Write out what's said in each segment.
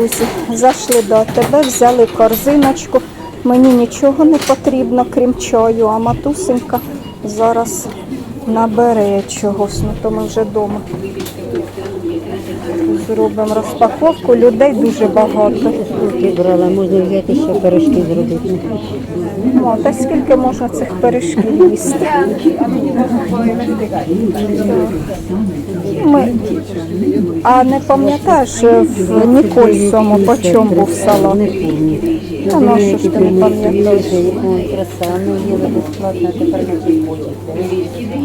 Друзі, зайшли до АТБ, взяли корзиночку. Мені нічого не потрібно, крім чаю, а матусенька зараз набере чогось, ну то ми вже вдома. Зробимо розпаковку, людей дуже багато. Брала, можна взяти ще пирожки зробити. О, та скільки можна цих пиріжків їсти? Ми... А не пам'ятаєш в Нікольському по чому був салат? Та ну, що ж ти не пам'ятаєш? Краса, ну їла безплатно, а тепер не хочеться.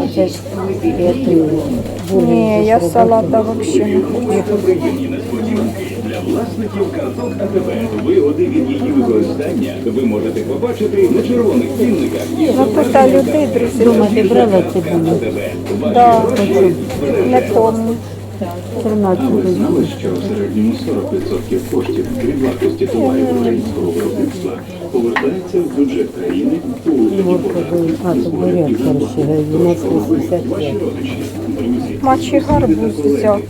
А це ж я ти Ні, я салата взагалі не хочу. Для власників карток АТБ вигоди від її використання ви можете побачити на червоних цінниках Ну тут людей, друзі, Дома ти брала цибулю? АТБ. да, не помню. 13 Знали, що в середньому 40% коштів від вартості товарів українського виробництва повертається в бюджет країни у вигляді податків. А, тут буряк хороший, 12,85. Мачі гарбуз взяти.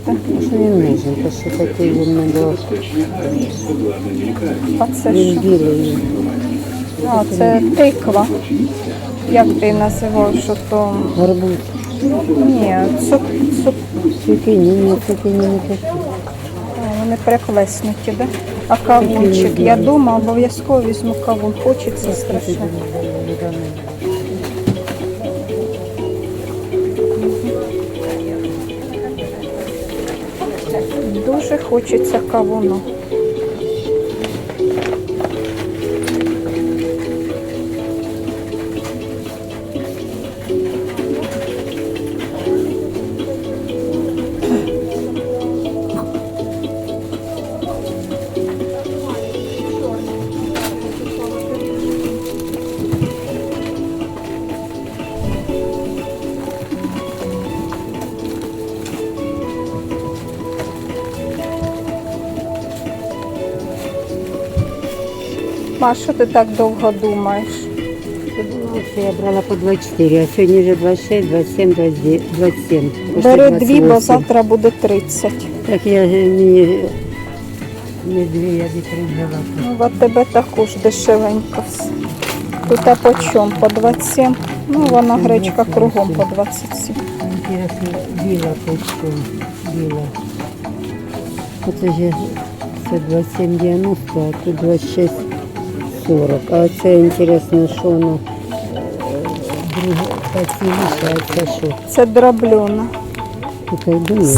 Що він нужен, то що такий він не до... А це Він що? білий. А, це тиква. Як ти називаєш, що то? Гарбуз. Ні, цук, цук, Цукіні, ні, цукіні не такі. А, Вони переквеснуті, да? А кавунчик, я дома обов'язково візьму кавун. Хочеться страшно. Дуже хочеться кавуну. Ма, що ти так довго думаєш? Це я брала по 24, а сьогодні вже 26, 27, 27. Пошли Бери дві, бо завтра буде 30. Так я мені не дві, я дві три взяла. Ну, в тебе також дешевенько. Тут а по чому? По 27. Ну, вона гречка кругом по 27. Інтересно, біла почту, біла. Оце ж це 27,90, а тут 26,40. А це інтересно, що воно е, друге, а це що? Це дроблена.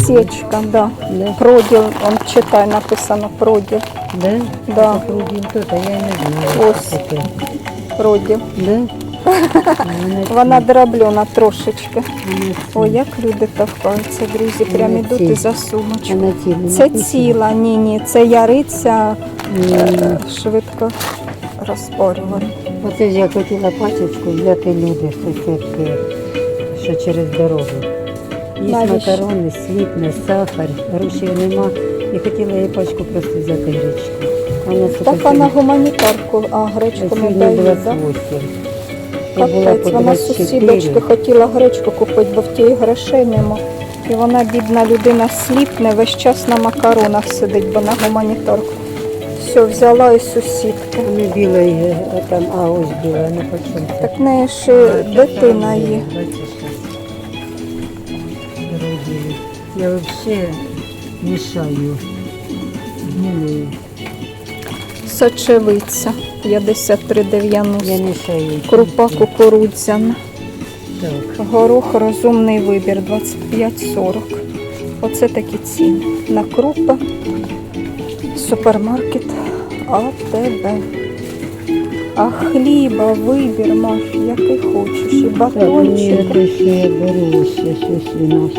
Сечка, да. Да? Проділ, он читай, написано проділ. Да? Да. Це Прудін тут, а я не знаю. Ось. таке. Проділ. Да? Вона дроблена трошечки. Ой, як люди товкаються, друзі, прям ідуть і за сумочку. Це ціла, ні, ні, це яриця е, швидко розпорювати. Оце ж я хотіла пачечку взяти люди, що що через дорогу. Є Навіщо? макарони, світле, сахар, грошей нема. Я хотіла їй пачку просто взяти гречку. А Вона Так вона гуманітарку, а гречку не сьогодні дає. Да? 28. Я була Капець, по вона 24. сусідочки хотіла гречку купити, бо в тій грошей нема. І вона, бідна людина, сліпне, весь час на макаронах сидить, бо на гуманітарку. Все, взяла і сусідки. Не біла, і, а там, а ось біла, не почув. Так в неї ж е, дитина є. Я взагалі мішаю. Змінюю. Сочевиця 53,90. Я мішаю. Крупа кукурудзяна. Так. Горох розумний вибір 25,40. Оце такі ціни. На крупи. Супермаркет АТБ. А хліба, вибір, Маш, який хочеш. І Так, мені батончики. те, я беру, ось щось у нас.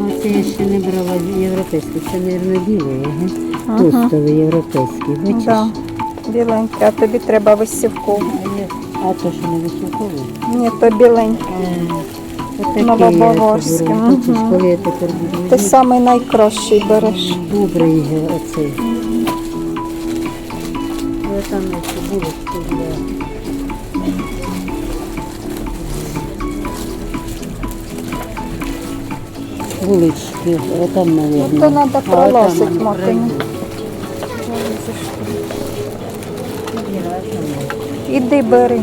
А це я ще не брала європейський, це, мабуть, білий. Ага. Тостовий європейський, бачиш? Да, біленький, а тобі треба висівковий. А А то, що не високовий? Ні, то тепер буду Ти самий найкращий береш. добрий оцей. Я там ще булочку для... Булочки, там, наверное. Ну, то надо А, пролазить, там, Матиня. пройду. Іди бери.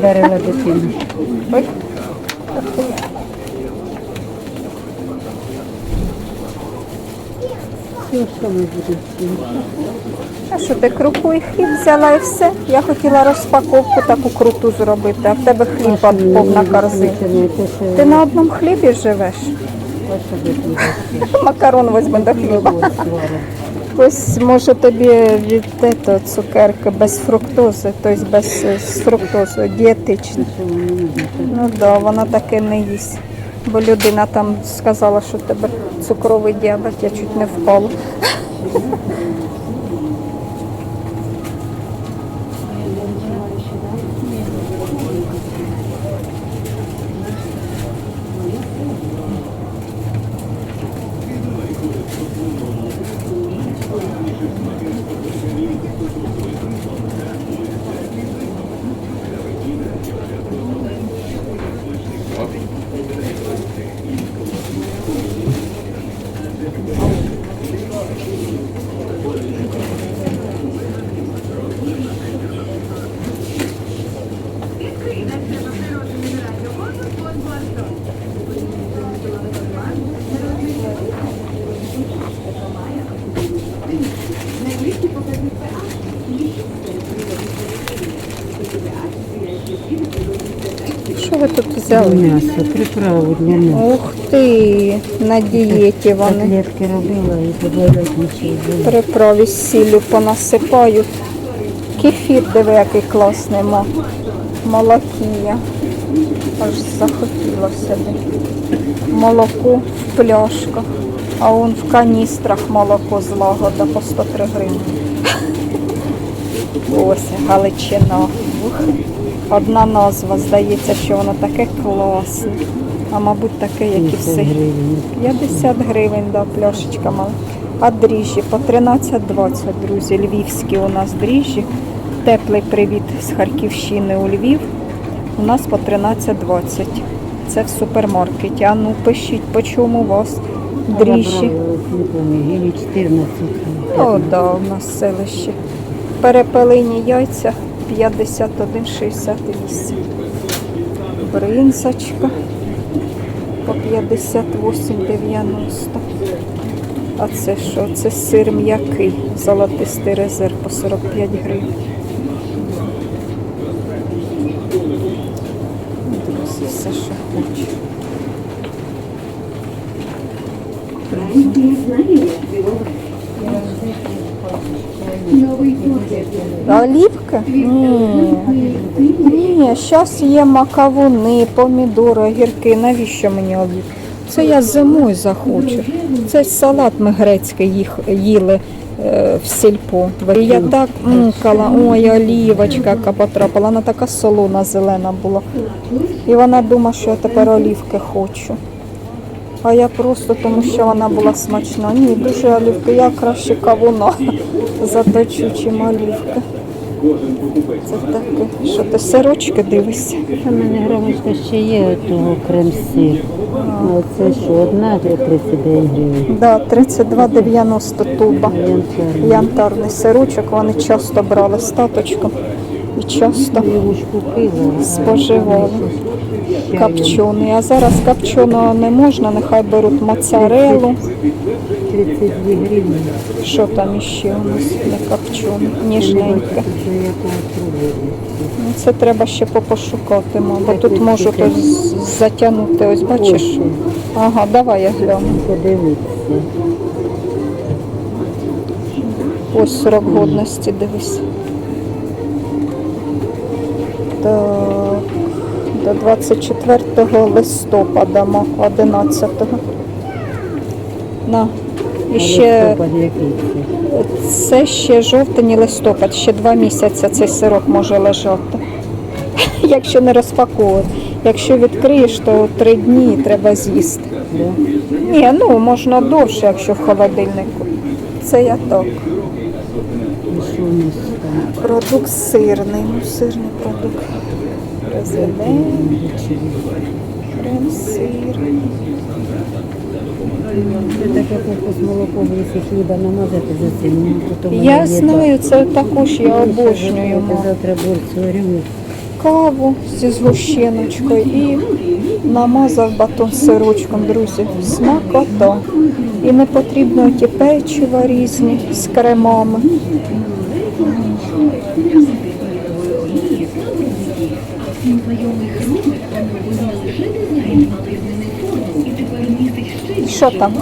Дарила дитину. Ой. Все, що ми будемо? А що ти крупу і хліб взяла і все? Я хотіла розпаковку таку круту зробити, а в тебе хліб повна корзина. Ти на одному хлібі живеш? Макарон візьми до хліба. Ось може тобі від ето, цукерки без фруктози, тобто без е, з фруктозою. Ну так, да, вона таке не їсть. Бо людина там сказала, що в тебе цукровий діабет, я чуть не впала. Взяли? М'ясо, приправу для м'яса. Ух ти, на дієті вони. Котлетки робила і подавляють нічого. Приправі з сіллю понасипають. Кефір, диви, який класний ма. Молокія. Аж захотіла собі. Молоко в пляшках. А он в каністрах молоко з лагода по 103 гривні. Ось Галичина. Одна назва, здається, що воно таке класне. А мабуть таке, як і всі. 50 гривень, да, пляшечка мала. А дріжджі по 13,20, друзі. Львівські у нас дріжджі. Теплий привіт з Харківщини у Львів. У нас по 13,20. Це в супермаркеті. А ну пишіть, по чому у вас дріжджі. Не пам'ятаю, или 14. О, да, у нас селище. Перепелині яйця 51,68. Бринзочка по 58,90. А це що? Це сир м'який, золотистий резерв по 45 гривень. Друзі, все, що хочу. Олівки? Ні. Ні, зараз є макавуни, помідори, огірки. Навіщо мені олівки? Це я зимою захочу. Це салат ми грецький їх їли е, в сільпо. І я так мукала, ой, олівочка, яка потрапила. Вона така солона зелена була. І вона думає, що я тепер олівки хочу. А я просто тому, що вона була смачна. Ні, дуже олівки. Я краще кавуна заточу, чим олівки. Це таке. Що ти сирочки дивишся? У мене грамочка ще є того крем-сир. А це що, одна 39 гривень. Да, 32,90 туба. Янтарний. Янтарний сирочок, вони часто брали з таточком і часто споживали. Копчений. А зараз копченого не можна, нехай беруть моцарелу. 32 гривні. Що там іще у нас не копчене, ніжненьке. Ну, Це треба ще попошукати, бо тут можуть ось затягнути, ось бачиш. Ага, давай я гляну. Ось срок годності, дивись. Так, до 24 листопада, мо, 11. На. І ще це? ще жовтень і листопад, ще два місяці цей сирок може лежати. Якщо не розпаковувати. Якщо відкриєш, то три дні треба з'їсти. Ні, ну можна довше, якщо в холодильнику. Це я так. Продукт сирний, ну сирний продукт. Президент, крем-сир. Це таке кокос молоко, якщо хліба намазати за цим, Я знаю, це також я обожнюю. Завтра борцю. Каву зі згущеночкою і намазав батон сирочком, друзі. Смакота. І не потрібно ті печива різні з кремами. Що там?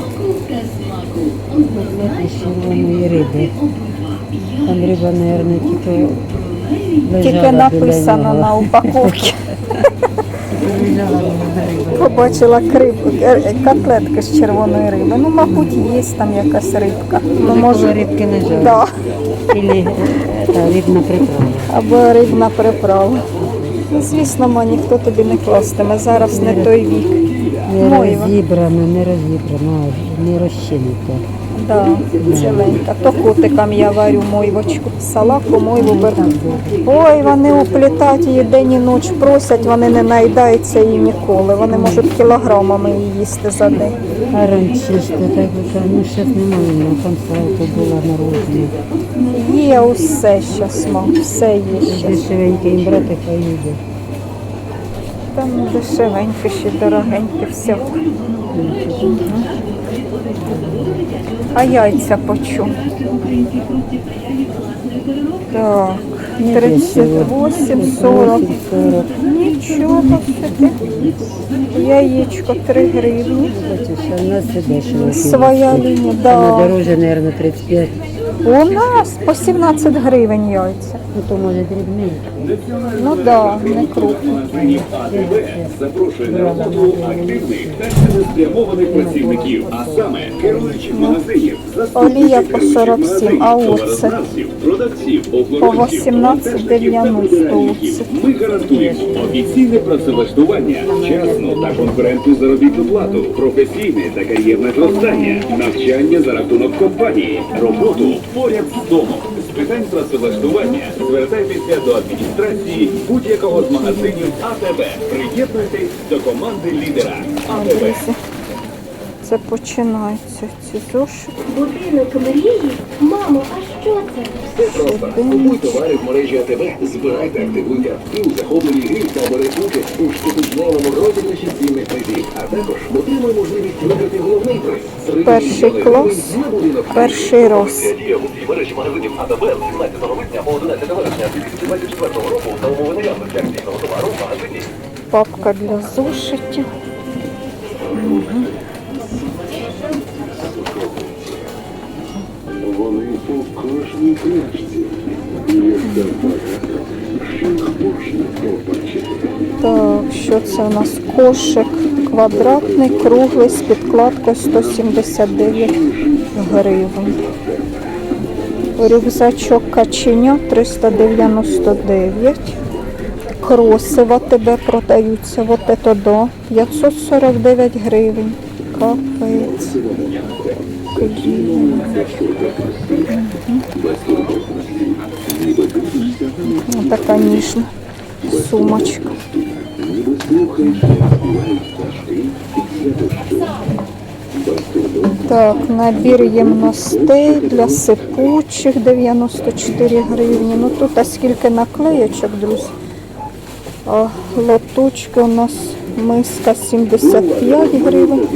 Котлети з червоної риби. Там риба, мабуть, тільки лежала Тільки написано на упаковці. Побачила криб, е, котлетки з червоної риби. Ну, мабуть, є там якась рибка. Ну, може, рибки не жаль. да. Е, та рибна приправа. або рибна приправа. Ну, звісно, ма, ніхто тобі не кластиме. Зараз не той вік. Не Мойва. розібрано, не розібрано, не розчинито. Да, ціленька. То котикам я варю мойвочку. Салаку, мойву беру. Ой, вони уплітають її день і ніч просять, вони не наїдаються її ніколи. Вони можуть кілограмами її їсти за день. А раніше ж то так, ну зараз немає, там салка була народна. Є усе щас, мам, все є щас. Дешевеньке їм брати, хай їде. Там дешевеньке, ще дорогеньке все. А яйця почу? Так, 38, 40. 40. Нічого собі. Яєчко 3 гривні. Бачиш, а в нас це дешево. Своя лінія, да. дороже, мабуть, 35. У нас по 17 гривень яйця. Ну, то може дрібний. Ну да, не крупно. запрошує на роботу активних та цілеспрямованих працівників, а саме керуючих магазинів, Олія по керуючих 47, магазинів, а оце? продавців, По охоронців, 18,90 Ми гарантуємо офіційне працевлаштування, чесну та конкурентну заробітну плату, професійне та кар'єрне зростання, навчання за рахунок компанії, роботу поряд з домом. З питань працевлаштування звертайтеся до адміністрації будь-якого з магазинів АТБ. Приєднуйтесь до команди лідера АТБ. Це починається ці зошити. Будинок мрії? Мамо, а що це? Все просто. Купуй товари в мережі АТБ, збирайте, активуйте актив, захоплені грі та участь у щотижневому розіграші цінних призів. А також отримуй можливість виграти головний приз. Перший клас, перший роз. Мережі магазинів АТБ з 17 липня по 11 вересня 2024 року та умови наявності акційного товару в магазині. Папка для зошитів. Вони кожній книжці. Так, що це у нас? Кошик квадратний, круглий з підкладкою 179 гривень. Рюкзачок каченя 399. Кроси в АТБ продаються. Вот это до 549 гривень. Капець. Така ніжна сумочка. Так, набір ємностей для сипучих 94 гривні. Ну тут а скільки наклеєчок, друзі. А, лоточки у нас миска 75 гривень,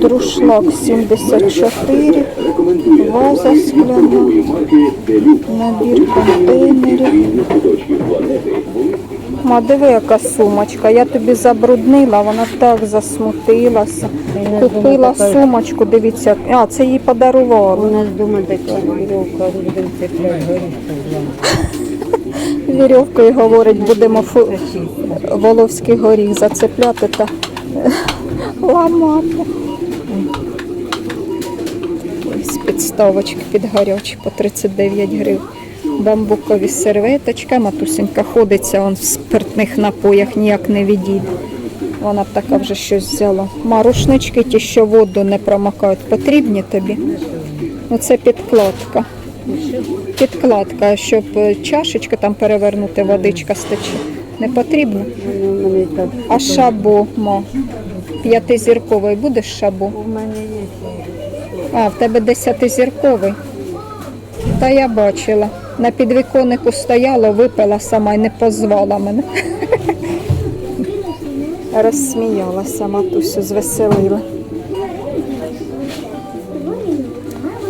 друшлак 74, ваза скляна, набір контейнерів. Ма, диви, яка сумочка. Я тобі забруднила, вона так засмутилася. Купила сумочку, дивіться. А, це їй подарували. У нас дома така вірьовка, будемо цеплять горіхи. Вірьовкою говорить, будемо фу... воловський горіх зацепляти та ламати. Ось підставочки під гарячі по 39 гривень. Бамбукові серветочки. Матусенька ходиться он в спиртних напоях, ніяк не відійде. Вона б така вже щось взяла. Ма, рушнички ті, що воду не промокають, потрібні тобі? Оце підкладка. Підкладка, щоб е, чашечка там перевернути, водичка стече. Не потрібно. А шабо, мо. П'ятизірковий будеш шабо? У мене є. А, в тебе десятизірковий. Та я бачила. На підвіконнику стояла, випила сама і не позвала мене. Розсміялася матусю, звеселила.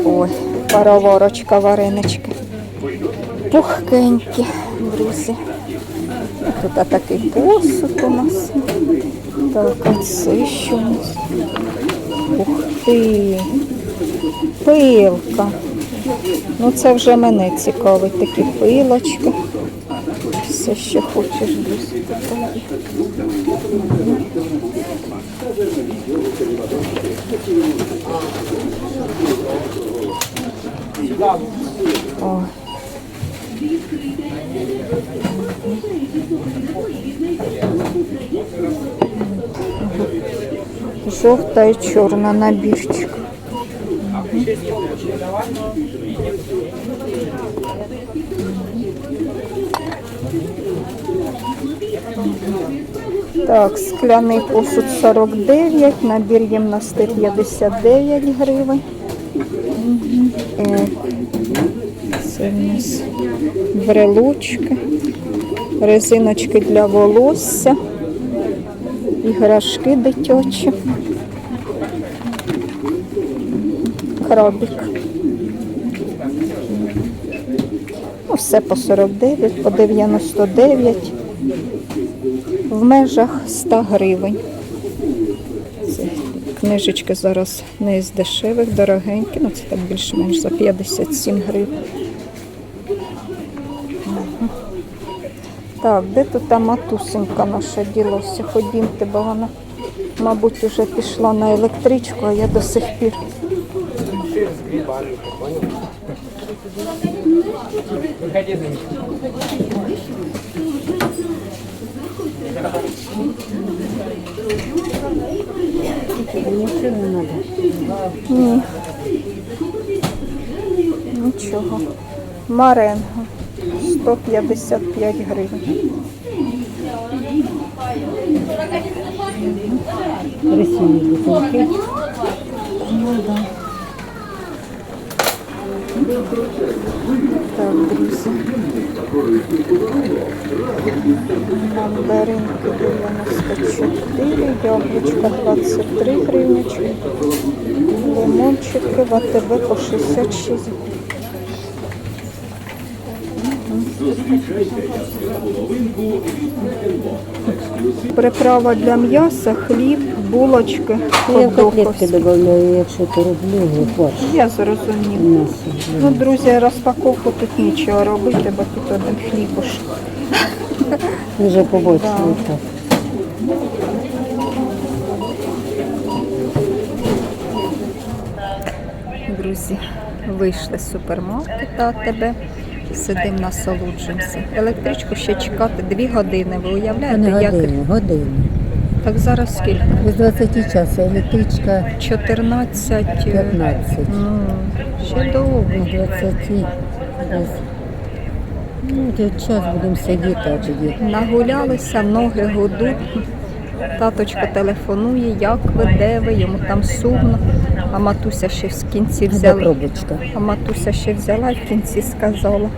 Ой, пароворочка, варенички. Пухкенькі, друзі. Тут такий посуд у нас. Так, а це що у нас? Ух ти. Пилка. Ну це вже мене цікавить, такі пилочки. Все, що хочеш, друзі. тут Ой. Жовта і чорна набірчик. Так, скляний посуд 49, набір ємностей 59 гривень. Це в нас брелочки, резиночки для волосся, іграшки дитячі. Крабик. Ну, все по 49, по 99 в межах 100 гривень. Книжечки зараз не з дешевих, дорогенькі, ну це так більш-менш за 57 гривень. Так, де тут та матусенька наша ділося? Ходімте, бо вона, мабуть, вже пішла на електричку, а я до сих пір. Нічого не треба. Ні. Нічого. Маренго. 155 гривень. Красиві бутилки. Так, друзі. Мандаринки 94, яблучка 23 гривнячки, лимончики в АТБ по 66 Приправа для м'яса, хліб, булочки, Я в котлетки додаю, якщо то роблю, борщ. Я зрозумів. Ну, друзі, розпаковку тут нічого робити, бо тут один хлібуш. Вже побачили так. Друзі, вийшли з супермаркета тебе. Сидимо, насолоджуємося. Електричку ще чекати дві години. Ви уявляєте, не як годину. Так зараз скільки? Без 20 часу електричка 14. е, 15. Ну, ще довго. На 20 десь Ну, от час будемо сидіти, а тоді. Нагулялися, ноги гудуть. Таточко телефонує, як ви, де ви, йому там сумно. А матуся ще в кінці взяла. пробочка? А матуся ще взяла і в кінці сказала.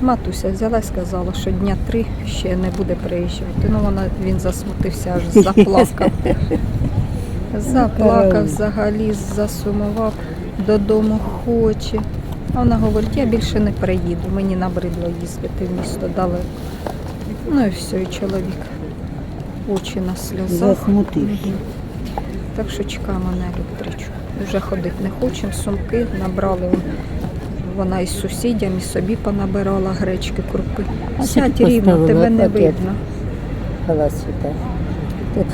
Матуся взяла і сказала, що дня три ще не буде приїжджати. Ну вона він засмутився, аж заплакав. Заплакав взагалі, засумував, додому хоче. А вона говорить, я більше не приїду, мені набридло їздити в місто далеко. Ну і все, і чоловік. Очі на сльозах. Засмутився. Так що чекаємо на електричку. Вже ходити не хочемо, сумки набрали. Он. Вона із сусідям, і собі понабирала гречки, крупи. А Сядь рівно, тебе не пакет? видно.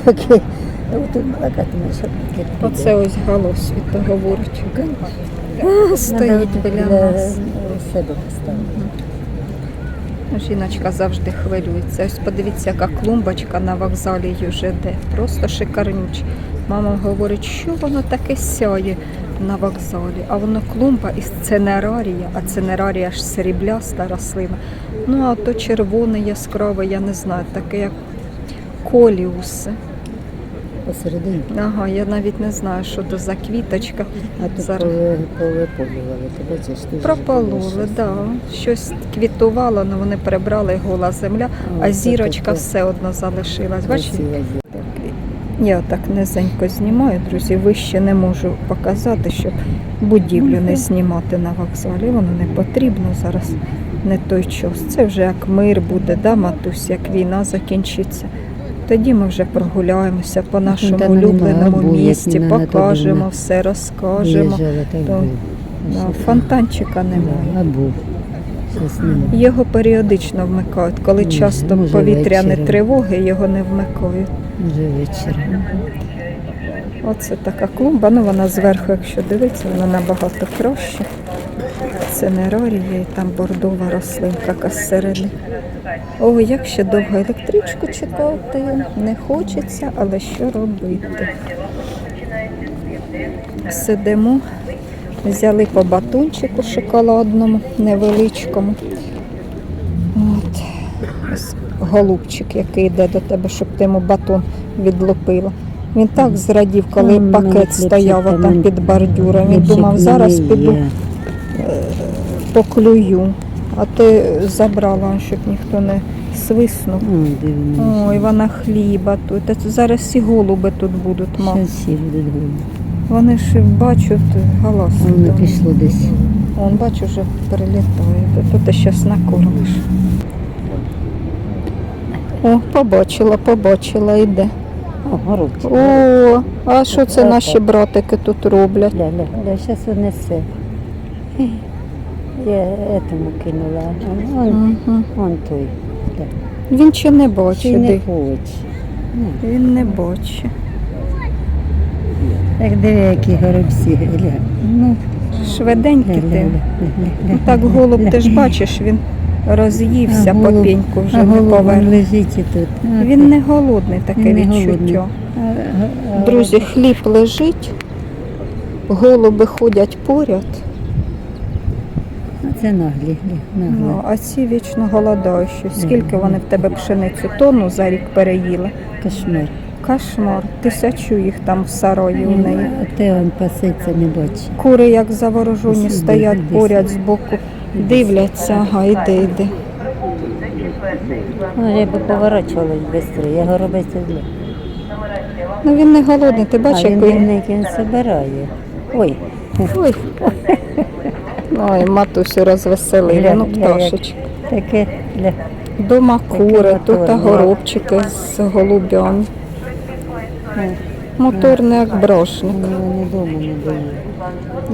Поки тут що пакет. Оце ось голосвіто говорить. А, Стоїть біля нас. себе поставити. Жіночка завжди хвилюється. Ось подивіться, яка клумбочка на вокзалі ЮЖД. Просто шикарнюч. Мама говорить, що воно таке сяє на вокзалі. А воно клумба із ценерарія, а ценерарія ж срібляста рослина. Ну а то червоне яскраве, я не знаю, таке як коліуси. Посередині. Ага, я навіть не знаю, що то за квіточка. А тут Зараз. повиполювали. Ти бачиш, дуже Пропололи, щось. да. Щось квітувало, але вони прибрали гола земля, а це зірочка все одно залишилась. Бачите? Я так низенько знімаю, друзі. Вище не можу показати, щоб будівлю не знімати на вокзалі. Воно не потрібно зараз. Не той час. Це вже як мир буде, да, матусь, як війна закінчиться. Тоді ми вже прогуляємося по нашому нема улюбленому або, місті, покажемо, все розкажемо. Виїжджали, так То. Да, фонтанчика немає. Да. Його періодично вмикають. Коли часто може, повітряні вечором. тривоги, його не вмикають. Вже вечір. Оце така клумба. Ну вона зверху, якщо дивитися, вона набагато краще. Це не рарія, і там бордова рослинка яка зсередини. О, як ще довго електричку чекати. Не хочеться, але що робити? Сидимо, взяли по батончику шоколадному, невеличкому. От. Ось голубчик, який йде до тебе, щоб ти йому батон відлупила. Він так зрадів, коли Там пакет стояв там там під бордюром. Він думав, зараз піду поклюю. А ти забрала, щоб ніхто не свиснув. Ой, вона хліба тут. Зараз всі голуби тут будуть, мам. Вони ж бачать галас. Воно пішло десь. Он бачу, вже перелітає. Тут ти щас накормиш. О, побачила, побачила, йде. О. А що це наші братики тут роблять? Ля, ля, ля, зараз унесе. Я этому кинула. Он, он, Угу. он той. Да. Він ще не Чи бачить. не Він не бачить. Так диви, які горобці. Ну, Швиденький ти. Ну, Так голуб, ти ж бачиш, він роз'ївся по пеньку, вже не поверне. Він не голодний, таке відчуття. Друзі, хліб лежить, голуби ходять поряд, Це наглі, наглі. ну, а ці вічно голодаючі. Скільки вони в тебе пшеницю тонну за рік переїли? Кошмар. Кошмар, тисячу їх там в сарої у неї. Те он пасеться, не бачить. Кури, як заворожені, стоять поряд збоку, дивляться, ага, іди, іди. Ну, я би поворачувалась швидко, я горобець зле. Ну він не голодний, ти А бачиш, він який він. він збирає. Ой, Ой. Ой, матусю розвеселили, ну пташечки. таке для Дома кури, тут мотор, горобчики з голубями. Моторний як брошник.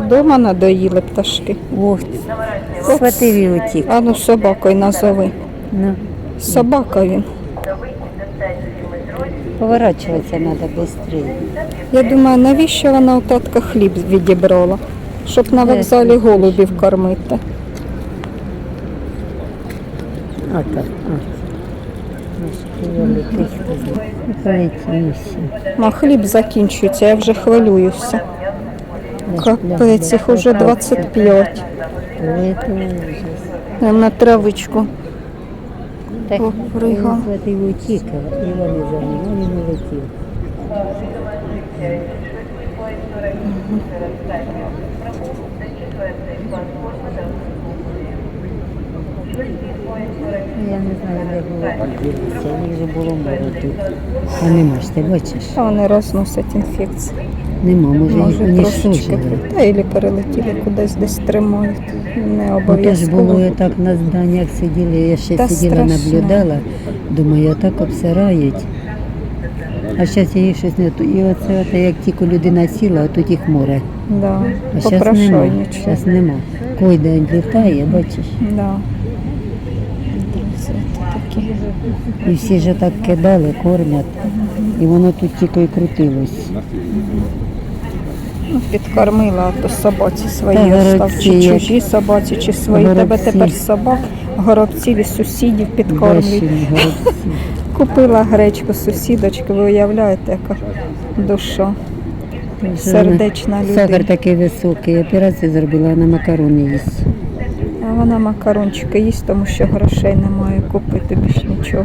Дома надоїли пташки. Ох, схватив утік. А ну собакою назови. Ну, Собака він. поворачуватися треба швидше. Я думаю, навіщо вона у татка хліб відібрала? Щоб на вокзалі голубів кормити. Великий Полетівся. А хліб закінчується, я вже хвилююся. Капець, їх уже 25. Це ужас. Прям на травичку. Попригав. він його Я не знаю, де було дивитися, їх же було тут. А нема ж, ти бачиш? А вони розносять інфекції. Нема, може, Може вони трошечки. Та і перелетіли кудись десь тримають. Не обов'язково. було і так на зданнях сиділи, я ще Та сиділа, страшно. наблюдала, думаю, так обсирають. А зараз їх щось не то. І оце, оце як тільки людина сіла, а тут їх море. Да. А зараз нема. Зараз нема. Кой день літає, бачиш. Да. Це. І всі ж так кидали, кормять. І воно тут тільки і крутилось. Ну, підкормила, то собаці свої Та остав, горобці чи як- чужі собаці, чи свої. Тебе Горобці. тепер собак, горобців і сусідів підкормлюють. Горобці. Купила гречку сусідочки, ви уявляєте, яка душа. Сердечна Сахар людина. такий високий, операцію зробила, а на макарони їсть. А вона макарончики їсть, тому що грошей немає купити більш нічого.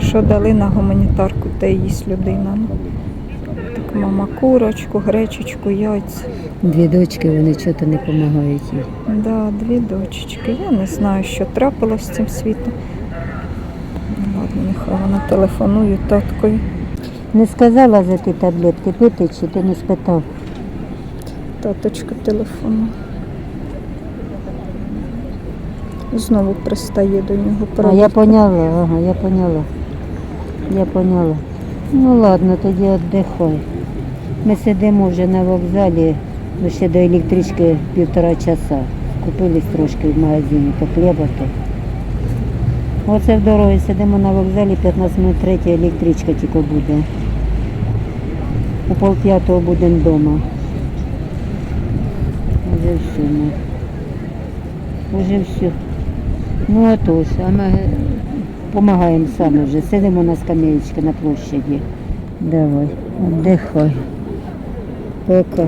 Що дали на гуманітарку, те їсть людина. Ну, Так мама курочку, гречечку, яйця. Дві дочки, вони чого то не допомагають їй. Да, дві дочечки. Я не знаю, що трапилось з цим світом. Ладно, нехай вона телефонує таткові. Не сказала за ті таблетки пити, чи ти не спитав? Таточка телефонує. Знову пристає до нього. А я поняла, ага, я поняла. Я поняла. Ну ладно, тоді віддихай. Ми сидимо вже на вокзалі, ну, ще до електрички півтора часа. Купились трошки в магазині похлібати. Оце в дорозі сидимо на вокзалі, 15 минут третя електричка тільки буде. У полп'ятого будемо вдома. Вже все. Ну. Уже все. Ну а то ж, а ми допомагаємо саме вже. Сидимо на скамеечці на площаді. Давай, віддихай. Пока.